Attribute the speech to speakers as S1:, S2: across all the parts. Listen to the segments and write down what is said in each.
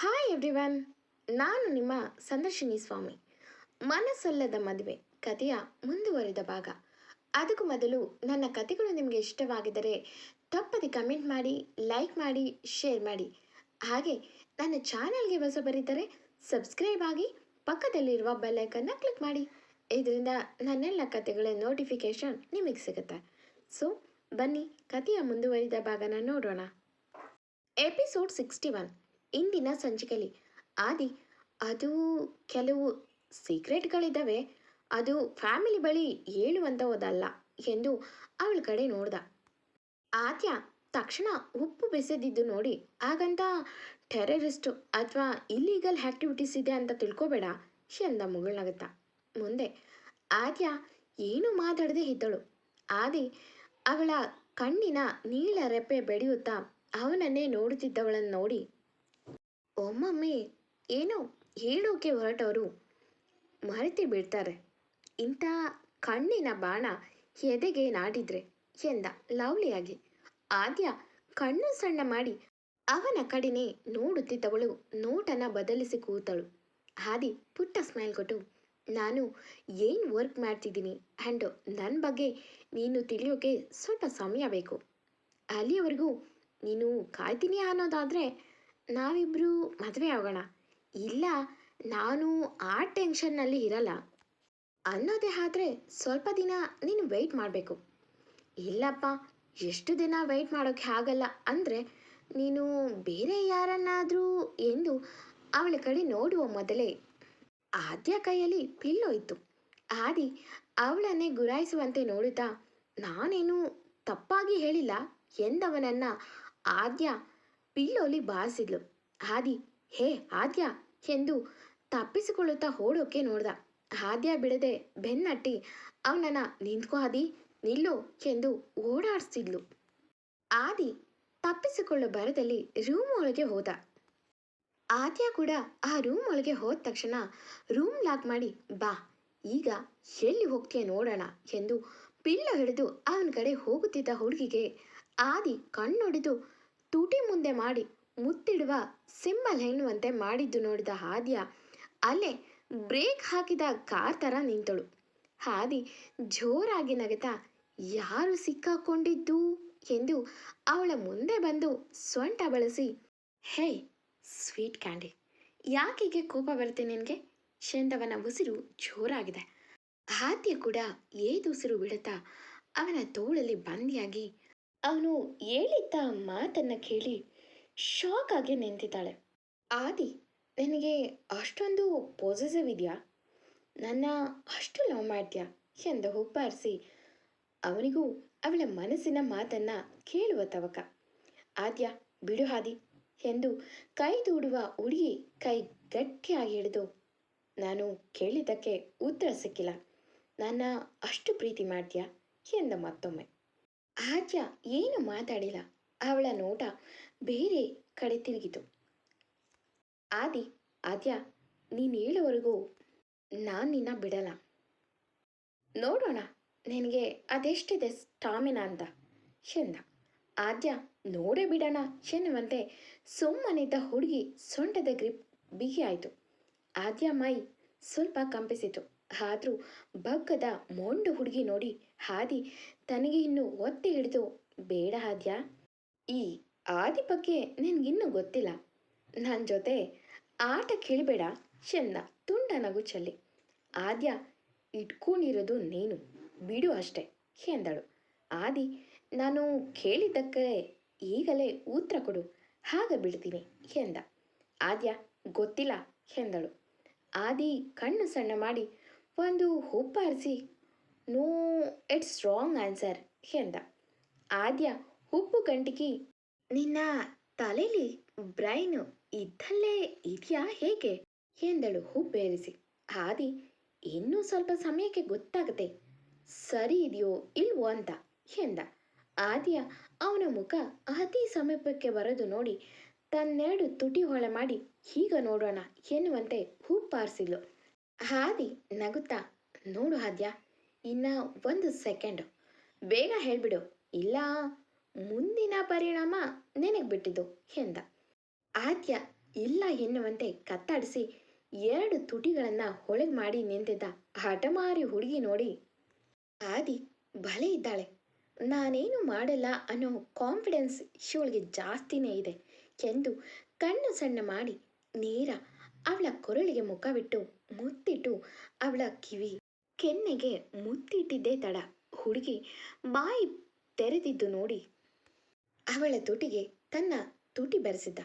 S1: Hi everyone ನಾನು ನಿಮ್ಮ ಸಂದರ್ಶಿನಿ ಸ್ವಾಮಿ. ಮನಸ್ಸಲ್ಲದ ಮದುವೆ, ಕಥೆಯ ಮುಂದುವರಿದ ಭಾಗ. ಅದಕ್ಕೂ ಮೊದಲು ನನ್ನ ಕಥೆಗಳು ನಿಮಗೆ ಇಷ್ಟವಾಗಿದ್ದರೆ ತಪ್ಪದೆ ಕಮೆಂಟ್ ಮಾಡಿ ಲೈಕ್ ಮಾಡಿ ಶೇರ್ ಮಾಡಿ. ಹಾಗೆ ನನ್ನ ಚಾನಲ್ಗೆ ಹೊಸಬರಿದ್ದರೆ ಸಬ್ಸ್ಕ್ರೈಬ್ ಆಗಿ ಪಕ್ಕದಲ್ಲಿರುವ ಬೆಲ್ಲೈಕನ್ನು ಕ್ಲಿಕ್ ಮಾಡಿ. ಇದರಿಂದ ನನ್ನೆಲ್ಲ ಕಥೆಗಳ ನೋಟಿಫಿಕೇಶನ್ ನಿಮಗೆ ಸಿಗುತ್ತೆ. ಸೊ ಬನ್ನಿ ಕಥೆಯ ಮುಂದುವರಿದ ಭಾಗನ ನೋಡೋಣ. ಎಪಿಸೋಡ್ ಸಿಕ್ಸ್ಟಿ ಒನ್ ಇಂದಿನ ಸಂಚಿಕೆಯಲ್ಲಿ ಆದಿ, ಅದು ಕೆಲವು ಸೀಕ್ರೆಟ್ಗಳಿದ್ದಾವೆ ಅದು ಫ್ಯಾಮಿಲಿ ಬಳಿ ಹೇಳುವಂಥವುದಲ್ಲ ಎಂದು ಅವಳ ಕಡೆ ನೋಡ್ದ. ಆದ್ಯ ತಕ್ಷಣ ಉಪ್ಪು ಬೆಸೆದಿದ್ದು ನೋಡಿ, ಹಾಗಂತ ಟೆರರಿಸ್ಟು ಅಥವಾ ಇಲ್ಲೀಗಲ್ ಆ್ಯಕ್ಟಿವಿಟೀಸ್ ಇದೆ ಅಂತ ತಿಳ್ಕೊಬೇಡ, ಎಂದ ಮುಗಳಾಗುತ್ತ ಮುಂದೆ, ಆದ್ಯ ಏನೂ ಮಾತಾಡದೆ ಇದ್ದಳು? ಆದಿ ಅವಳ ಕಣ್ಣಿನ ನೀಳ ರೆಪ್ಪೆ ಬೆಳೆಯುತ್ತಾ ಅವನನ್ನೇ ನೋಡುತ್ತಿದ್ದವಳನ್ನು ನೋಡಿ ಒಮ್ಮೊಮ್ಮೆ ಏನೋ ಹೇಳೋಕೆ ಹೊರಟವರು ಮರೆತಿ ಬಿಡ್ತಾರೆ ಇಂಥ ಕಣ್ಣಿನ ಬಾಣ ಎದೆಗೆ ನಾಡಿದ್ರೆ ಎಂದ ಲವ್ಲಿಯಾಗಿ. ಆದ್ಯ ಕಣ್ಣು ಸಣ್ಣ ಮಾಡಿ ಅವನ ಕಡೆನೇ ನೋಡುತ್ತಿದ್ದವಳು ನೋಟನ ಬದಲಿಸಿ ಕೂತಳು. ಹಾದಿ ಪುಟ್ಟ ಸ್ಮೈಲ್ ಕೊಟ್ಟು, ನಾನು ಏನು ವರ್ಕ್ ಮಾಡ್ತಿದ್ದೀನಿ ಆ್ಯಂಡ್ ನನ್ನ ಬಗ್ಗೆ ನೀನು ತಿಳಿಯೋಕೆ ಸ್ವಲ್ಪ ಸಮಯ ಬೇಕು. ಅಲ್ಲಿಯವರೆಗೂ ನೀನು ಕಾಯ್ತೀನಿ ಅನ್ನೋದಾದರೆ ನಾವಿಬ್ಬರು ಮದುವೆ ಆಗೋಣ. ಇಲ್ಲ, ನಾನು ಆ ಟೆನ್ಷನ್ನಲ್ಲಿ ಇರಲ್ಲ. ಅನ್ನೋದೇ ಆದರೆ ಸ್ವಲ್ಪ ದಿನ ನೀನು ವೆಯ್ಟ್ ಮಾಡಬೇಕು. ಇಲ್ಲಪ್ಪ, ಎಷ್ಟು ದಿನ ವೆಯ್ಟ್ ಮಾಡೋಕ್ಕೆ ಆಗಲ್ಲ ಅಂದರೆ ನೀನು ಬೇರೆ ಯಾರನ್ನಾದರೂ ಎಂದು ಅವಳ ಕಡೆ ನೋಡುವ ಮೊದಲೇ ಆದ್ಯ ಕೈಯಲ್ಲಿ ಪಿಲ್ಲೋ ಇತ್ತು. ಆದಿ ಅವಳನ್ನೇ ಗುರಾಯಿಸುವಂತೆ ನೋಡುತ್ತಾ ನಾನೇನು ತಪ್ಪಾಗಿ ಹೇಳಿಲ್ಲ ಎಂದವನನ್ನ ಆದ್ಯ ಪಿಲ್ಲೋಲಿ ಬಾರಿಸಿದ್ಲು ಹಾದಿ ಹೇ, ಆದ್ಯ! ಎಂದು ತಪ್ಪಿಸಿಕೊಳ್ಳುತ್ತಾ ಓಡೋಕೆ ನೋಡ್ದ. ಹಾದ್ಯ ಬಿಡದೆ ಬೆನ್ನಟ್ಟಿ, ಅವನನ್ನ ನಿಂತ್ಕೊ ಹಾದಿ ನಿಲ್ಲು ಎಂದು ಓಡಾಡಿಸ್ತಿದ್ಲು ಆದಿ ತಪ್ಪಿಸಿಕೊಳ್ಳೋ ಭರದಲ್ಲಿ ರೂಮ್ ಒಳಗೆ ಹೋದ. ಆದ್ಯ ಕೂಡ ಆ ರೂಮ್ ಒಳಗೆ ಹೋದ ತಕ್ಷಣ ರೂಮ್ ಲಾಕ್ ಮಾಡಿ, ಬಾ, ಈಗ ಎಲ್ಲಿ ಹೋಗ್ತೀಯ ನೋಡೋಣ ಎಂದು ಪಿಲ್ಲ ಹಿಡಿದು ಅವನ ಕಡೆ ಹೋಗುತ್ತಿದ್ದ ಹುಡುಗಿಗೆ ಆದಿ ಕಣ್ಣೊಡೆದು ತುಟಿ ಮುಂದೆ ಮಾಡಿ ಮುತ್ತಿಡುವ ಸಿಂಬಲ್ ಹೆಣ್ಣುವಂತೆ ಮಾಡಿದ್ದು ನೋಡಿದ ಹಾದಿಯ ಅಲ್ಲೇ ಬ್ರೇಕ್ ಹಾಕಿದ ಕಾರ್ ಥರ ನಿಂತಳು. ಹಾದಿ ಜೋರಾಗಿ ನಗುತ್ತಾ ಯಾರು ಸಿಕ್ಕಾಕೊಂಡಿದ್ದು? ಎಂದು ಅವಳ ಮುಂದೆ ಬಂದು ಸೊಂಟ ಬಳಸಿ, ಹೇ, ಸ್ವೀಟ್ ಕ್ಯಾಂಡಿ ಯಾಕೀಗೆ ಕೋಪ ಬರುತ್ತೆ ನಿನಗೆ? ಶೇಂದವನ ಉಸಿರು ಜೋರಾಗಿದೆ. ಹಾದಿಯ ಕೂಡ ಏದುಸಿರು ಬಿಡುತ್ತಾ, ಅವನ ತೋಳಲ್ಲಿ ಬಂದಿಯಾಗಿ ಅವನು ಹೇಳಿದ್ದ ಮಾತನ್ನ ಕೇಳಿ ಶಾಕ್ ಆಗಿ ನಿಂತಿದ್ದಾಳೆ. ಆದಿ, ನನಗೆ ಅಷ್ಟೊಂದು ಪಾಸಿಟಿವ್ ಇದೆಯಾ? ನನ್ನ ಅಷ್ಟು ಲವ್ ಮಾಡ್ತೀಯಾ? ಎಂದು ಹುಬ್ಬಾರಿಸಿ ಅವನಿಗೂ ಅವಳ ಮನಸ್ಸಿನ ಮಾತನ್ನ ಕೇಳುವ ತವಕ. ಆದ್ಯ, ಬಿಡು ಹಾದಿ ಎಂದು ಕೈ ದೂಡುವ ಹುಡುಗಿ ಕೈ ಗಟ್ಟಿಯಾಗಿ ಹಿಡಿದು, ನಾನು ಕೇಳಿದ್ದಕ್ಕೆ ಉತ್ತರ ಸಿಕ್ಕಿಲ್ಲ. ನನ್ನ ಅಷ್ಟು ಪ್ರೀತಿ ಮಾಡ್ತೀಯಾ? ಎಂದ ಮತ್ತೊಮ್ಮೆ. ಆದ್ಯ ಏನು ಮಾತಾಡಿಲ್ಲ. ಅವಳ ನೋಟ ಬೇರೆ ಕಡೆ ತಿರುಗಿತು. ಆದಿ, ಆದ್ಯ, ನೀನು ಹೇಳುವವರೆಗೂ ನಾನು ನಿನ್ನ ಬಿಡಲ್ಲ. ನೋಡೋಣ, ನಿನಗೆ ಅದೆಷ್ಟಿದೆ ಸ್ಟಾಮಿನಾ ಅಂತ. ಎಂದ ಆದ್ಯ, ನೋಡೇ ಬಿಡೋಣ. ಎನ್ನುವಂತೆ ಸುಮ್ಮನಿದ್ದ ಹುಡುಗಿ ಸೊಂಟದ ಗ್ರಿಪ್ ಬಿಗಿಯಾಯಿತು ಆದ್ಯ ಮೈ ಸ್ವಲ್ಪ ಕಂಪಿಸಿತು ಆದರೂ ಬಗ್ಗದ ಮೊಂಡು ಹುಡುಗಿ ನೋಡಿ ಹಾದಿ ತನಗೆ ಇನ್ನು ಒತ್ತಿ ಹಿಡಿದು, ಬೇಡ ಹಾದ್ಯ? ಈ ಆದಿ ಬಗ್ಗೆ ನಿನಗಿನ್ನೂ ಗೊತ್ತಿಲ್ಲ. ನನ್ನ ಜೊತೆ ಆಟ ಕೇಳಬೇಡ, ಚೆಂದ ತುಂಡ ನಗು ಚೆಲ್ಲಿ. ಆದ್ಯ ಇಟ್ಕೊಂಡಿರೋದು ನೀನು, ಬಿಡು ಅಷ್ಟೆ, ಎಂದಳು. ಆದಿ ನಾನು ಕೇಳಿದ್ದಕ್ಕೆ ಈಗಲೇ ಉತ್ತರ ಕೊಡು, ಹಾಗ ಬಿಡ್ತೀನಿ, ಎಂದ. ಆದ್ಯ ಗೊತ್ತಿಲ್ಲ, ಎಂದಳು. ಆದಿ ಕಣ್ಣು ಸಣ್ಣ ಮಾಡಿ, ಒಂದು ಹುಬ್ಬಾರಿಸಿ ನೋ ಇಟ್ಸ್ ರಾಂಗ್ ಆನ್ಸರ್ ಎಂದ ಆದ್ಯ, ಉಪ್ಪು ಗಂಟಿಗೆ. ನಿನ್ನ ತಲೆಯಲ್ಲಿ ಬ್ರೈನ್ ಇದ್ದಲ್ಲೇ ಇದೆಯಾ ಹೇಗೆ? ಎಂದಳು ಹುಬ್ಬೇರಿಸಿ ಆದಿ, ಇನ್ನೂ ಸ್ವಲ್ಪ ಸಮಯಕ್ಕೆ ಗೊತ್ತಾಗತ್ತೆ. ಸರಿ ಇದೆಯೋ, ಇಲ್ವೋ ಅಂತ ಎಂದ ಆದ್ಯ, ಅವನ ಮುಖ ಅತಿ ಸಮೀಪಕ್ಕೆ ಬರೋದು ನೋಡಿ ತನ್ನೆರಡು ತುಟಿ ಹೊಳೆ ಮಾಡಿ ಈಗ ನೋಡೋಣ ಎನ್ನುವಂತೆ ಹೂಪಾರಿಸಿದ್ಲು ಹಾದಿ ನಗುತ್ತಾ, ನೋಡು ಆದ್ಯ ಇನ್ನ ಒಂದು ಸೆಕೆಂಡು ಬೇಗ ಹೇಳಿಬಿಡು. ಇಲ್ಲ, ಮುಂದಿನ ಪರಿಣಾಮ ನಿನಗೆ ಬಿಟ್ಟಿದ್ದು ಎಂದ. ಆದ್ಯ ಇಲ್ಲ ಎನ್ನುವಂತೆ ಕತ್ತಾಡಿಸಿ ಎರಡು ತುಟಿಗಳನ್ನು ಹೊಳಗೆ ಮಾಡಿ ನಿಂತಿದ್ದ ಹಠಮಾರಿ ಹುಡುಗಿ ನೋಡಿ, ಆದಿ ಭಲೆ ಇದ್ದಾಳೆ. ನಾನೇನು ಮಾಡಲ್ಲ ಅನ್ನೋ ಕಾನ್ಫಿಡೆನ್ಸ್ ಇವಳಿಗೆ ಜಾಸ್ತಿನೇ ಇದೆ ಎಂದು ಕಣ್ಣು ಸಣ್ಣ ಮಾಡಿ ನೇರ ಅವಳ ಕೊರಳಿಗೆ ಮುಖವಿಟ್ಟು ಮುತ್ತಿಟ್ಟು ಅವಳ ಕಿವಿ ಕೆನ್ನೆಗೆ ಮುತ್ತಿಟ್ಟಿದ್ದೇ ತಡ. ಹುಡುಗಿ ಬಾಯಿ ತೆರೆದಿದ್ದು ನೋಡಿ. ಅವಳ ತುಟಿಗೆ ತನ್ನ ತುಟಿ ಬರೆಸಿದ್ದ.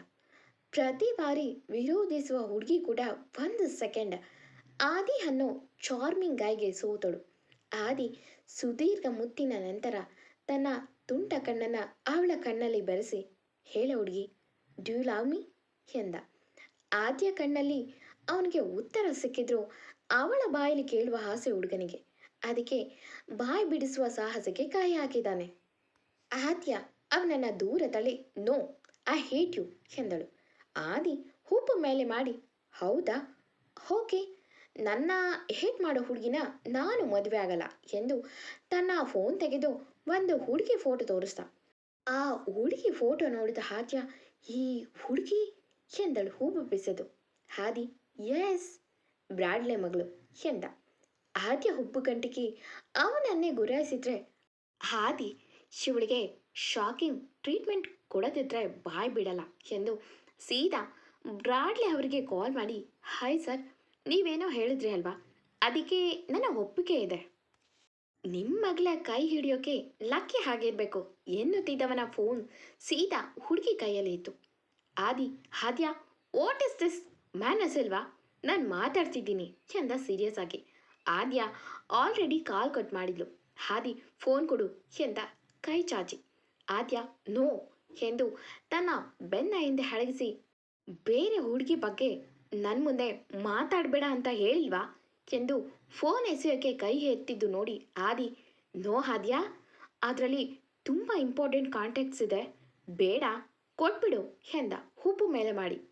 S1: ಪ್ರತಿ ಬಾರಿ ವಿರೋಧಿಸುವ ಹುಡುಗಿ ಕೂಡ ಒಂದು ಸೆಕೆಂಡ್ ಆದಿ ಅನ್ನೋ ಚಾರ್ಮಿಂಗ್ ಗಾಯ್ಗೆ ಸೋತಳು. ಆದಿ ಸುದೀರ್ಘ ಮುತ್ತಿನ ನಂತರ ತನ್ನ ತುಂಟ ಕಣ್ಣನ್ನು ಅವಳ ಕಣ್ಣಲ್ಲಿ ಬರೆಸಿ, ಹೇಳ ಹುಡುಗಿ ಡ್ಯೂ ಲವ್ ಮೀ ಎಂದ. ಆದ್ಯ ಕಣ್ಣಲ್ಲಿ ಅವನಿಗೆ ಉತ್ತರ ಸಿಕ್ಕಿದ್ರು ಅವಳ ಬಾಯಲ್ಲಿ ಕೇಳುವ ಆಸೆ ಹುಡುಗನಿಗೆ. ಅದಕ್ಕೆ ಬಾಯಿ ಬಿಡಿಸುವ ಸಾಹಸಕ್ಕೆ ಕೈ ಹಾಕಿದ್ದಾನೆ ಆದ್ಯ ಅವನನ್ನ ದೂರ ತಳ್ಳಿ ನೋ, ಐ ಹೇಟ್ ಯು ಎಂದಳು. ಆದಿ ಹೂಪು ಮೇಲೆ ಮಾಡಿ, ಹೌದಾ? ಓಕೆ, ನನ್ನ ಹೇಟ್ ಮಾಡೋ ಹುಡುಗಿನ ನಾನು ಮದುವೆ ಆಗಲ್ಲ ಎಂದು ತನ್ನ ಫೋನ್ ತೆಗೆದು ಒಂದು ಹುಡುಗಿ ಫೋಟೋ ತೋರಿಸ್ದ ಆ ಹುಡುಗಿ ಫೋಟೋ ನೋಡಿದ ಹಾತ್ಯ ಈ ಹುಡುಗಿ ಎಂದಳು ಹೂವು ಬಿಸೆದು. ಹಾದಿ ಎಸ್ ಬ್ರಾಡ್ಲೆ ಮಗಳು ಎಂದ. ಆದ್ಯ ಹುಬ್ಬು ಗಂಟಿಗೆ ಅವನನ್ನೇ ಗುರಾಯಿಸಿದ್ರೆ ಹಾದಿ ಶಿವಳಿಗೆ ಶಾಕಿಂಗ್ ಟ್ರೀಟ್ಮೆಂಟ್ ಕೊಡದಿದ್ರೆ ಬಾಯ್ ಬಿಡಲ್ಲ ಎಂದು ಸೀದಾ ಬ್ರಾಡ್ಲೆ ಅವರಿಗೆ ಕಾಲ್ ಮಾಡಿ ಹಾಯ್ ಸರ್ ನೀವೇನೋ ಹೇಳಿದ್ರಿ ಅಲ್ವಾ? ಅದಕ್ಕೆ ನನ್ನ ಒಪ್ಪಿಗೆ ಇದೆ. ನಿಮ್ಮ ಮಗಳ ಕೈ ಹಿಡಿಯೋಕೆ ಲಕ್ಕಿ ಹಾಗಿರ್ಬೇಕು ಎನ್ನುತ್ತಿದ್ದವನ ಫೋನ್ ಸೀದಾ ಹುಡುಗಿ ಕೈಯಲ್ಲಿ ಇತ್ತು ಆದಿ ಹಾದ್ಯ ವಾಟ್ ಇಸ್ ದಿಸ್ ಮ್ಯಾನಸ್ ಇಲ್ವಾ ನಾನು ಮಾತಾಡ್ತಿದ್ದೀನಿ. ಎಂದ ಸೀರಿಯಸ್ ಆಗಿ. ಆದ್ಯ ಆಲ್ರೆಡಿ ಕಾಲ್ ಕಟ್ ಮಾಡಿದ್ಲು. ಹಾದಿ ಫೋನ್ ಕೊಡು ಎಂದ ಕೈ ಚಾಚಿ. ಆದ್ಯ, ನೋ, ಎಂದು ತನ್ನ ಬೆನ್ನ ಹಿಂದೆ ಹಳಗಿಸಿ, ಬೇರೆ ಹುಡುಗಿ ಬಗ್ಗೆ ನನ್ನ ಮುಂದೆ ಮಾತಾಡಬೇಡ ಅಂತ ಹೇಳಿಲ್ವಾ? ಎಂದು ಫೋನ್ ಎಸೆಯೋಕ್ಕೆ ಕೈ ಎತ್ತಿದ್ದು ನೋಡಿ ಆದಿ, ನೋ ಹಾದ್ಯಾ, ಅದರಲ್ಲಿ ತುಂಬ ಇಂಪಾರ್ಟೆಂಟ್ ಕಾಂಟ್ಯಾಕ್ಟ್ಸ್ ಇದೆ. ಬೇಡ, ಕೊಟ್ಬಿಡು, ಎಂದ ಹುಬ್ಬು ಮೇಲೆ ಮಾಡಿ.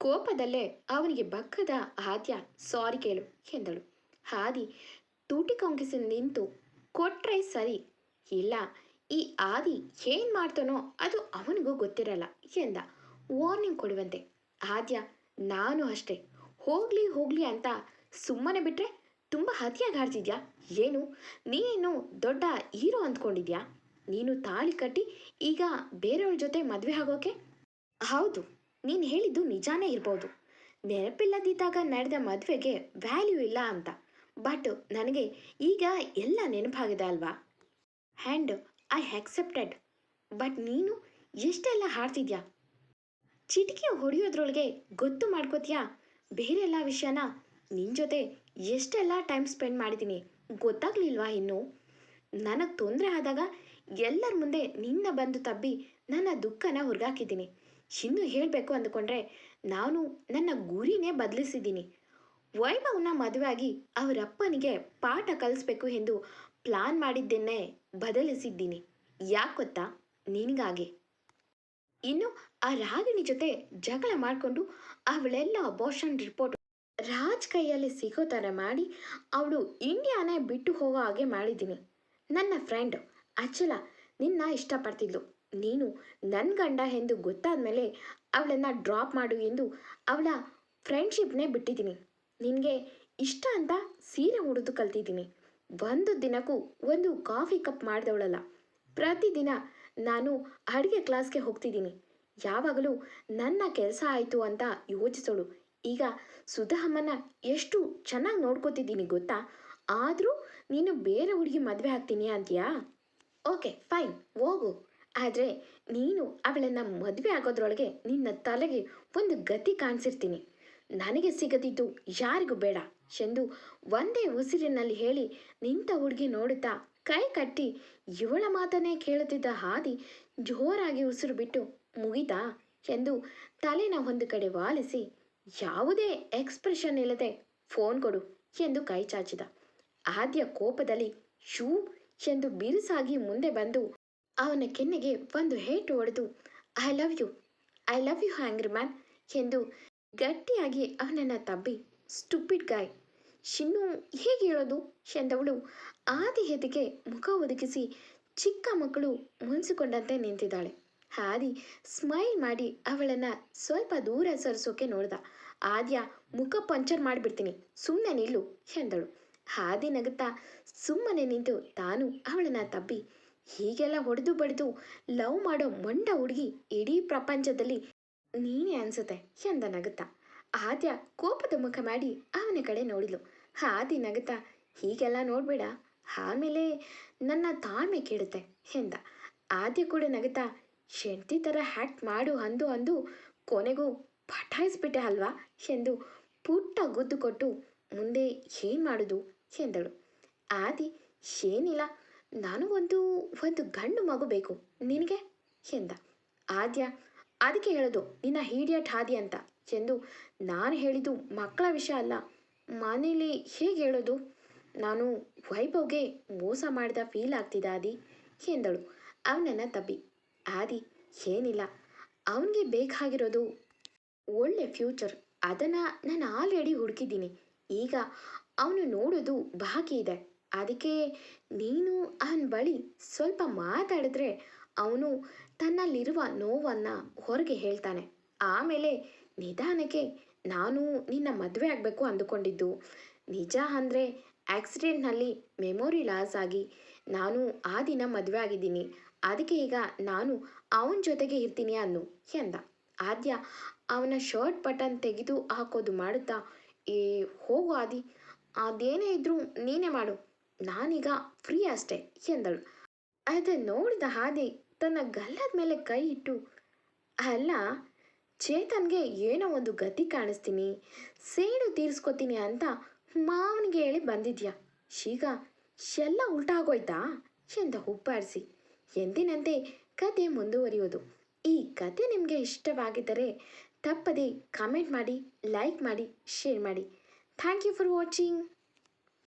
S1: ಕೋಪದಲ್ಲೇ ಅವನಿಗೆ ಬಕ್ಕದ ಆದ್ಯ, ಸಾರಿ ಕೇಳು ಎಂದಳು. ಹಾದಿ ತೂಟಿ ಕೊಂಕಿಸಿ ನಿಂತು, ಕೊಟ್ರೆ ಸರಿ, ಇಲ್ಲ, ಈ ಆದಿ ಏನು ಮಾಡ್ತಾನೋ ಅದು ಅವನಿಗೂ ಗೊತ್ತಿರಲ್ಲ ಎಂದ. ವಾರ್ನಿಂಗ್ ಕೊಡುವಂತೆ, ಆದ್ಯ, ನಾನು ಅಷ್ಟೇ. ಹೋಗ್ಲಿ ಹೋಗ್ಲಿ ಅಂತ ಸುಮ್ಮನೆ ಬಿಟ್ರೆ ತುಂಬ ಹತಿಯಾಗಿ ಆಡ್ತಿದ್ಯಾ? ಏನು, ನೀನು ದೊಡ್ಡ ಹೀರೋ ಅಂದ್ಕೊಂಡಿದ್ಯಾ? ನೀನು ತಾಳಿ ಕಟ್ಟಿ ಈಗ ಬೇರೆಯವ್ರ ಜೊತೆ ಮದುವೆ ಆಗೋಕೆ? ಹೌದು ನೀನು ಹೇಳಿದ್ದು ನಿಜಾನೇ ಇರ್ಬೋದು. ನೆನಪಿಲ್ಲದಿದ್ದಾಗ ನಡೆದ ಮದುವೆಗೆ ವ್ಯಾಲ್ಯೂ ಇಲ್ಲ ಅಂತ. ಬಟ್ ನನಗೆ ಈಗ ಎಲ್ಲ ನೆನಪಾಗಿದೆ ಅಲ್ವಾ? ಹ್ಯಾಂಡ್ ಐ ಆಕ್ಸೆಪ್ಟೆಡ್ ಬಟ್ ನೀನು ಎಷ್ಟೆಲ್ಲ ಹಾಡ್ತಿದ್ಯಾ? ಚಿಟಿಕೆ ಹೊಡೆಯೋದ್ರೊಳಗೆ ಗೊತ್ತು ಮಾಡ್ಕೋತೀಯಾ? ಬೇರೆ ಎಲ್ಲ ವಿಷಯನ ನಿನ್ನ ಜೊತೆ ಎಷ್ಟೆಲ್ಲ ಟೈಮ್ ಸ್ಪೆಂಡ್ ಮಾಡಿದ್ದೀನಿ ಗೊತ್ತಾಗ್ಲಿಲ್ವಾ ಇನ್ನು? ನನಗೆ ತೊಂದರೆ ಆದಾಗ ಎಲ್ಲರ ಮುಂದೆ ನಿನ್ನ ಬಂದು ತಬ್ಬಿ ನನ್ನ ದುಃಖನ ಹೊರಗಾಕಿದ್ದೀನಿ. ಇನ್ನು ಹೇಳಬೇಕು ಅಂದುಕೊಂಡ್ರೆ ನಾನು ನನ್ನ ಗುರಿನೇ ಬದಲಿಸಿದ್ದೀನಿ. ವೈಭವ್ನ ಮದುವೆಯಾಗಿ ಅವರಪ್ಪನಿಗೆ ಪಾಠ ಕಲಿಸ್ಬೇಕು ಎಂದು ಪ್ಲಾನ್ ಮಾಡಿದ್ದನ್ನೇ ಬದಲಿಸಿದ್ದೀನಿ. ಯಾಕೆ ಗೊತ್ತಾ? ನಿನಗಾಗಿ. ಇನ್ನು ಆ ರಾಗಿಣಿ ಜೊತೆ ಜಗಳ ಮಾಡಿಕೊಂಡು ಅವಳೆಲ್ಲ ಅಬೋಷನ್ ರಿಪೋರ್ಟ್ ರಾಜ್ ಕೈಯಲ್ಲಿ ಸಿಗೋ ಥರ ಮಾಡಿ ಅವಳು ಇಂಡಿಯಾನೇ ಬಿಟ್ಟು ಹೋಗೋ ಹಾಗೆ ಮಾಡಿದ್ದೀನಿ. ನನ್ನ ಫ್ರೆಂಡ್ ಅಚಲ, ನಿನ್ನ ಇಷ್ಟಪಡ್ತಿದ್ಲು. ನೀನು ನನ್ನ ಗಂಡ ಎಂದು ಗೊತ್ತಾದ ಮೇಲೆ ಅವಳನ್ನು ಡ್ರಾಪ್ ಮಾಡು ಎಂದು ಅವಳ ಫ್ರೆಂಡ್ಶಿಪ್ನೇ ಬಿಟ್ಟಿದ್ದೀನಿ. ನಿನಗೆ ಇಷ್ಟ ಅಂತ ಸೀರೆ ಉಡಿದು ಕಲ್ತಿದ್ದೀನಿ. ಒಂದು ದಿನಕ್ಕೂ ಒಂದು ಕಾಫಿ ಕಪ್ ಮಾಡಿದವಳಲ್ಲ. ಪ್ರತಿದಿನ ನಾನು ಅಡುಗೆ ಕ್ಲಾಸ್ಗೆ ಹೋಗ್ತಿದ್ದೀನಿ. ಯಾವಾಗಲೂ ನನ್ನ ಕೆಲಸ ಆಯಿತು ಅಂತ ಯೋಚಿಸೋಳು. ಈಗ ಸುಧಾಮ್ಮನ ಎಷ್ಟು ಚೆನ್ನಾಗಿ ನೋಡ್ಕೋತಿದ್ದೀನಿ ಗೊತ್ತಾ? ಆದರೂ ನೀನು ಬೇರೆ ಹುಡುಗಿ ಮದುವೆ ಆಗ್ತೀನಿ ಅಂತೀಯಾ? ಓಕೆ ಫೈನ್ ಹೋಗು. ಆದರೆ ನೀನು ಅವಳನ್ನು ಮದುವೆ ಆಗೋದ್ರೊಳಗೆ ನಿನ್ನ ತಲೆಗೆ ಒಂದು ಗತಿ ಕಾಣಿಸಿರ್ತೀನಿ. ನನಗೆ ಸಿಗದಿದ್ದು ಯಾರಿಗೂ ಬೇಡ ಎಂದು ಒಂದೇ ಉಸಿರಿನಲ್ಲಿ ಹೇಳಿ ನಿಂತ ಹುಡುಗಿ ನೋಡುತ್ತಾ ಕೈ ಕಟ್ಟಿ ಇವಳ ಮಾತನ್ನೇ ಕೇಳುತ್ತಿದ್ದ ಹಾದಿ ಜೋರಾಗಿ ಉಸಿರು ಬಿಟ್ಟು ಮುಗಿತಾ ಎಂದು ತಲೆನ ಒಂದು ಕಡೆ ವಾಲಿಸಿ, ಯಾವುದೇ ಎಕ್ಸ್ಪ್ರೆಷನ್ ಇಲ್ಲದೆ ಫೋನ್ ಕೊಡು ಎಂದು ಕೈ ಚಾಚಿದ. ಆದ್ಯ ಕೋಪದಲ್ಲಿ ಶೂ ಎಂದು ಬಿರುಸಾಗಿ ಮುಂದೆ ಬಂದು ಅವನ ಕೆನ್ನೆಗೆ ಒಂದು ಹೇಟು ಹೊಡೆದು I love you I love you hangry man ಎಂದು ಗಟ್ಟಿಯಾಗಿ ಅವನನ್ನು ತಬ್ಬಿ ಸ್ಟುಪಿಡ್ ಗಾಯ್ ಶಿನ್ನು ಹೇಗೆ ಹೇಳೋದು ಎಂದವಳು ಆದಿ ಹೆದಿಗೆ ಮುಖ ಒದಗಿಸಿ ಚಿಕ್ಕ ಮಕ್ಕಳು ಮುನಿಸಿಕೊಂಡಂತೆ ನಿಂತಿದ್ದಾಳೆ. ಆದಿ ಸ್ಮೈಲ್ ಮಾಡಿ ಅವಳನ್ನು ಸ್ವಲ್ಪ ದೂರ ಸರಿಸೋಕೆ ನೋಡ್ದ. ಆದ್ಯ, ಮುಖ ಪಂಚರ್ ಮಾಡಿಬಿಡ್ತೀನಿ ಸುಮ್ಮನೆ ನಿಲ್ಲು, ಎಂದಳು. ಹಾದಿ ನಗುತ್ತಾ ಸುಮ್ಮನೆ ನಿಂತು ತಾನು ಅವಳನ್ನು ತಬ್ಬಿ ಹೀಗೆಲ್ಲ ಹೊಡೆದು ಬಡಿದು ಲವ್ ಮಾಡೋ ಮಂಡ ಹುಡುಗಿ ಇಡೀ ಪ್ರಪಂಚದಲ್ಲಿ ನೀನೇ ಅನ್ಸುತ್ತೆ ಎಂದ ನಗುತ್ತ ಆದ್ಯ ಕೋಪದ ಮುಖ ಮಾಡಿ ಅವನ ಕಡೆ ನೋಡಿದ್ಲು. ಆದಿ ನಗುತ್ತಾ, ಹೀಗೆಲ್ಲ ನೋಡ್ಬೇಡ ಆಮೇಲೆ ನನ್ನ ತಾಳ್ಮೆ ಕೇಳುತ್ತೆ ಎಂದ. ಆದ್ಯ ಕೂಡ ನಗುತ್ತಾ ಶೆಂಟಿ ಥರ ಹ್ಯಾಕ್ಟ್ ಮಾಡು ಅಂದು ಅಂದು ಕೊನೆಗೂ ಪಟಾಯಿಸ್ಬಿಟ್ಟೆ ಅಲ್ವಾ? ಎಂದು ಪುಟ್ಟ ಗುದ್ದು ಕೊಟ್ಟು ಮುಂದೆ ಏನು ಮಾಡೋದು ಎಂದಳು. ಆದಿ, ಏನಿಲ್ಲ ನನಗೊಂದು ಒಂದು ಗಂಡು ಮಗು ಬೇಕು. ನಿನಗೆ? ಎಂದ. ಆದ್ಯ, ಅದಕ್ಕೆ ಹೇಳೋದು, ನಿನ್ನ ಹೀಡಿಯಟ್ ಹಾದಿ ಅಂತ. ಎಂದು ನಾನು ಹೇಳಿದ್ದು ಮಕ್ಕಳ ವಿಷಯ ಅಲ್ಲ. ಮನೇಲಿ ಹೇಗೆ ಹೇಳೋದು? ನಾನು ವೈಭವ್ಗೆ ಮೋಸ ಮಾಡಿದ ಫೀಲ್ ಆಗ್ತಿದ್ದ ಆದಿ? ಎಂದಳು. ಅವನನ್ನು ತಬ್ಬಿ. ಆದಿ, ಏನಿಲ್ಲ. ಅವನಿಗೆ ಬೇಕಾಗಿರೋದು ಒಳ್ಳೆ ಫ್ಯೂಚರ್ ಅದನ್ನು ನಾನು ಆಲ್ರೆಡಿ ಹುಡುಕಿದ್ದೀನಿ. ಈಗ ಅವನು ನೋಡೋದು ಬಾಕಿ ಇದೆ. ಅದಕ್ಕೆ ನೀನು ಅವನ ಬಳಿ ಸ್ವಲ್ಪ ಮಾತಾಡಿದ್ರೆ ಅವನು ತನ್ನಲ್ಲಿರುವ ನೋವನ್ನು ಹೊರಗೆ ಹೇಳ್ತಾನೆ. ಆಮೇಲೆ ನಿಧಾನಕ್ಕೆ ನಾನು ನಿನ್ನ ಮದುವೆ ಆಗಬೇಕು ಅಂದುಕೊಂಡಿದ್ದು. ನಿಜ ಅಂದರೆ ಆಕ್ಸಿಡೆಂಟ್ನಲ್ಲಿ ಮೆಮೊರಿ ಲಾಸ್ ಆಗಿ ನಾನು ಆ ದಿನ ಮದುವೆ ಆಗಿದ್ದೀನಿ. ಅದಕ್ಕೆ ಈಗ ನಾನು ಅವನ ಜೊತೆಗೆ ಇರ್ತೀನಿ ಅನ್ನು ಎಂದ. ಆದ್ಯ ಅವನ ಶರ್ಟ್ ಬಟನ್ ತೆಗೆದು ಹಾಕೋದು ಮಾಡುತ್ತಾ, ಏ, ಹೋಗು ಆದಿ. ಅದೇನೇ ಇದ್ರೂ ನೀನೇ ಮಾಡು. ನಾನೀಗ ಫ್ರೀ ಅಷ್ಟೆ ಎಂದಳು. ಅದನ್ನು ನೋಡಿದ ಹಾದಿ ತನ್ನ ಗಲ್ಲದ ಮೇಲೆ ಕೈ ಇಟ್ಟು, ಅಲ್ಲ, ಚೇತನ್ಗೆ ಏನೋ ಒಂದು ಗತಿ ಕಾಣಿಸ್ತೀನಿ, ಸೇಡು ತೀರಿಸ್ಕೊತೀನಿ ಅಂತ ಮಾವನಿಗೆ ಹೇಳಿ ಬಂದಿದ್ಯಾ? ಈಗ ಎಲ್ಲ ಉಲ್ಟಾಗೋಯ್ತಾ? ಎಂದ ಹುಬ್ಬಾರಿಸಿ. ಎಂದಿನಂತೆ ಕತೆ ಮುಂದುವರಿಯೋದು ಈ ಕತೆ ನಿಮಗೆ ಇಷ್ಟವಾಗಿದ್ದರೆ ತಪ್ಪದೆ ಕಮೆಂಟ್ ಮಾಡಿ, ಲೈಕ್ ಮಾಡಿ, ಶೇರ್ ಮಾಡಿ. Thank you for watching.